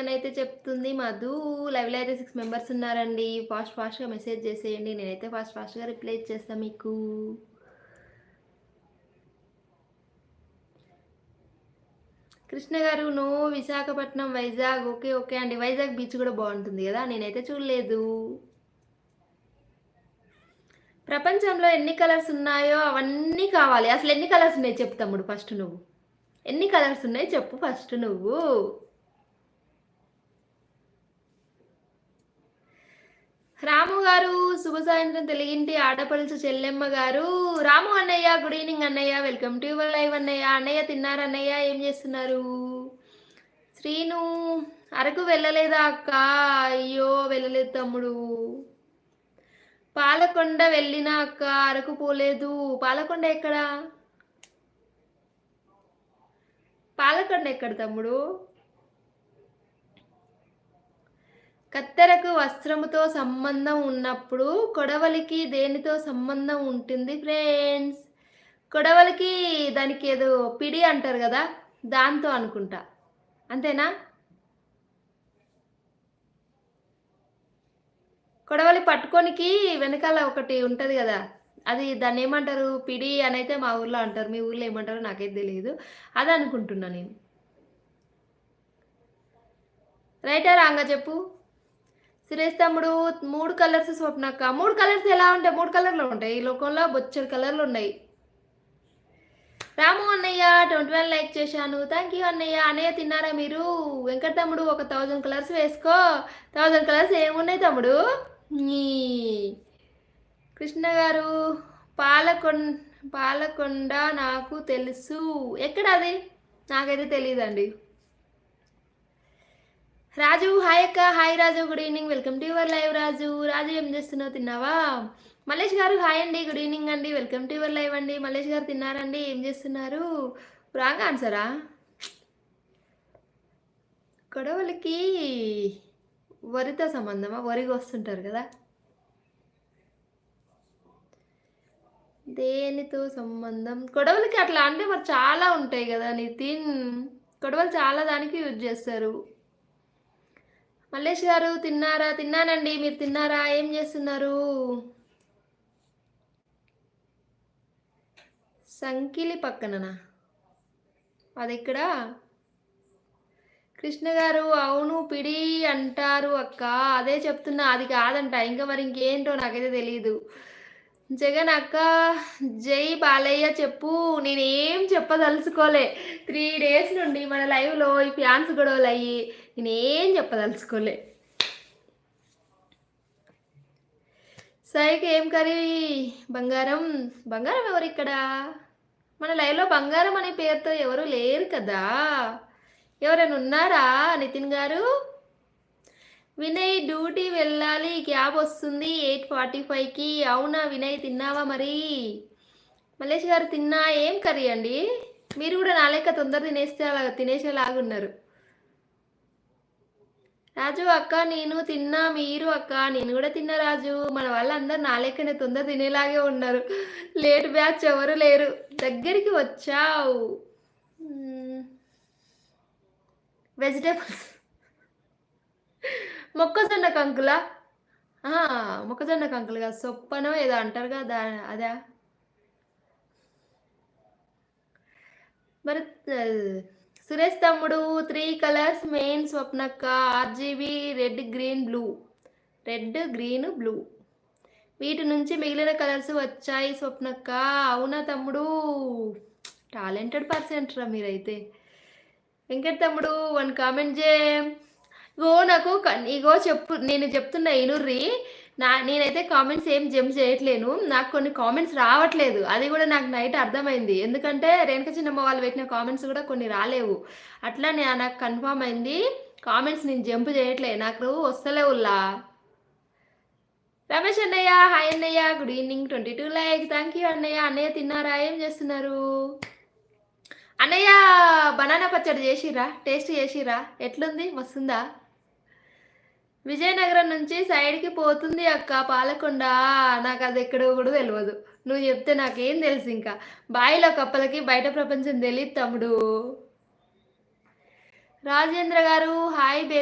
అని అయితే చెప్తుంది మధు లైవ్లో అయితే సిక్స్ మెంబర్స్ ఉన్నారండి. ఫాస్ట్ ఫాస్ట్గా మెసేజ్ చేసేయండి. నేనైతే ఫాస్ట్ ఫాస్ట్గా రిప్లై ఇచ్చేస్తాను మీకు. కృష్ణ గారు no Visakhapatnam Vizag. Okay okay అండి. వైజాగ్ బీచ్ కూడా బాగుంటుంది కదా. నేనైతే చూడలేదు. ప్రపంచంలో ఎన్ని కలర్స్ ఉన్నాయో అవన్నీ కావాలి. అసలు ఎన్ని కలర్స్ ఉన్నాయి? చెప్తాముడు ఫస్ట్ నువ్వు. ఎన్ని కలర్స్ ఉన్నాయి చెప్పు ఫస్ట్ నువ్వు. రాము గారు శుభ సాయంత్రం తెలుగింటి ఆడపడుచు చెల్లెమ్మ గారు. రాము అన్నయ్య గుడ్ ఈవినింగ్ అన్నయ్య. వెల్కమ్ టు యువర్ లైవ్ అన్నయ్య. అన్నయ్య తిన్నారు అన్నయ్య? ఏం చేస్తున్నారు? శ్రీను అరకు వెళ్ళలేదా అక్క? అయ్యో వెళ్ళలేదు తమ్ముడు. పాలకొండ వెళ్ళినా అక్క అరకు పోలేదు. పాలకొండ ఎక్కడ? పాలకొండ ఎక్కడ తమ్ముడు? కత్తెరకు వస్త్రముతో సంబంధం ఉన్నప్పుడు కొడవలికి దేనితో సంబంధం ఉంటుంది ఫ్రెండ్స్ కొడవలికి దానికి ఏదో పిడి అంటారు కదా దాంతో అనుకుంటా. అంతేనా? కొడవలి పట్టుకోనికి వెనకాల ఒకటి ఉంటుంది కదా అది దాన్ని ఏమంటారు? పిడి అని అయితే మా ఊర్లో అంటారు. మీ ఊర్లో ఏమంటారో నాకైతే తెలియదు అది అనుకుంటున్నా నేను. రైటా రాంగా చెప్పు. సురేష్ తమ్ముడు మూడు కలర్స్ స్వప్నక్క మూడు కలర్స్ ఎలా ఉంటాయి? మూడు కలర్లు ఉంటాయి. ఈ లోకంలో బొచ్చడి కలర్లు ఉన్నాయి. రాము అన్నయ్య ట్వంటీ వన్ లైక్ చేశాను. థ్యాంక్ యూ అన్నయ్య. అన్నయ్య తిన్నారా మీరు? వెంకట తమ్ముడు ఒక థౌజండ్ కలర్స్ వేసుకో. థౌజండ్ కలర్స్ ఏమున్నాయి తమ్ముడు? ఈ కృష్ణ గారు పాలకొండ పాలకొండ నాకు తెలుసు. ఎక్కడ అది? నాకైతే తెలియదండి. రాజు హాయ్ అక్క hi Raju good evening welcome to your live Raju. Raju ఏం చేస్తున్నావు? తిన్నావా? మల్లేష్ గారు హాయ్ అండి గుడ్ ఈవినింగ్ అండి. వెల్కమ్ టు యువర్ లైవ్ అండి. మల్లేష్ గారు తిన్నారండి. ఏం చేస్తున్నారు? రాంగ్ ఆన్సరా గొడవలకి వరితో సంబంధమా? వరిగా వస్తుంటారు కదా. దేనితో సంబంధం? గొడవలకి అట్లా అంటే మరి చాలా ఉంటాయి కదా నితిన్. గొడవలు చాలా దానికి యూజ్ చేస్తారు. మల్లేష్ గారు తిన్నారా? తిన్నానండి. మీరు తిన్నారా? ఏం చేస్తున్నారు? సంకిలి పక్కననా? అది ఇక్కడ కృష్ణ గారు అవును పిడి అంటారు అక్క. అదే చెప్తున్నా. అది కాదంట. ఇంకా మరి ఇంకేంటో నాకైతే తెలియదు జగన్ అక్క జై బాలయ్య చెప్పు. నేనేం చెప్పదలుచుకోలే. త్రీ డేస్ నుండి మన లైవ్లో ఈ ఫ్యాన్స్ గొడవలు అయ్యి నేనేం చెప్పదలుచుకోలే. సాయికి ఏం కర్రీ? బంగారం. బంగారం ఎవరు ఇక్కడ? మన లైవ్లో బంగారం అనే పేరుతో ఎవరు లేరు కదా. ఎవరైనా ఉన్నారా నితిన్ గారు? వినయ్ డ్యూటీ వెళ్ళాలి. క్యాబ్ వస్తుంది ఎయిట్ ఫార్టీ ఫైవ్కి. అవునా వినయ్ తిన్నావా మరి? మల్లేష్ గారు తిన్నా. ఏం కర్రీ అండి? మీరు కూడా నా లెక్క తొందర తినేస్తే అలా తినేసేలాగున్నారు రాజు అక్క నేను తిన్నా. మీరు అక్క నేను కూడా తిన్నా రాజు. మన వాళ్ళందరూ నా లెక్కనే తొందర తినేలాగే ఉన్నారు. లేట్ బ్యాచ్ ఎవరు లేరు. దగ్గరికి వచ్చావు. వెజిటేబుల్స్ కంకులా? మొక్కజొన్న కంకులు కదా ఏదో అంటారు కదా అదా? మరి సురేష్ తమ్ముడు three colours main స్వప్నక్క RGB red green blue red green blue వీటి నుంచి మిగిలిన కలర్స్ వచ్చాయి స్వప్నక్క. అవునా తమ్ముడు? టాలెంటెడ్ పర్సెంట్ రా మీరైతే. వెంకట తమ్ముడు వన్ కామెంట్ జే ఓ నాకు ఇగో చెప్పు నేను చెప్తున్నా ఇనుర్రి నా నేనైతే కామెంట్స్ ఏం జంప్ చేయట్లేను. నాకు కొన్ని కామెంట్స్ రావట్లేదు. అది కూడా నాకు నైట్ అర్థమైంది. ఎందుకంటే రేణుక చిన్నమ్మ వాళ్ళు పెట్టిన కామెంట్స్ కూడా కొన్ని రాలేవు. అట్లా నేను నాకు కన్ఫామ్ అయింది. కామెంట్స్ నేను జంప్ చేయట్లే. నాకు వస్తలేవుల్లా రమేష్ అన్నయ్య హాయ్ అన్నయ్య. Good evening twenty two like thank you అన్నయ్య. అన్నయ్య తిన్నారా? ఏం చేస్తున్నారు? అన్నయ్య బనానా పచ్చడి చేసిరా టేస్ట్ చేసిరా ఎట్లుంది? వస్తుందా విజయనగరం నుంచి సైడ్కి పోతుంది అక్క పాలకొండ. నాకు అది ఎక్కడో కూడా తెలియదు నువ్వు చెప్తే నాకేం తెలుసు ఇంకా. బాయిలో కప్పలకి బయట ప్రపంచం తెలియదు తమ్ముడు. రాజేంద్ర గారు హాయ్ బేబీ.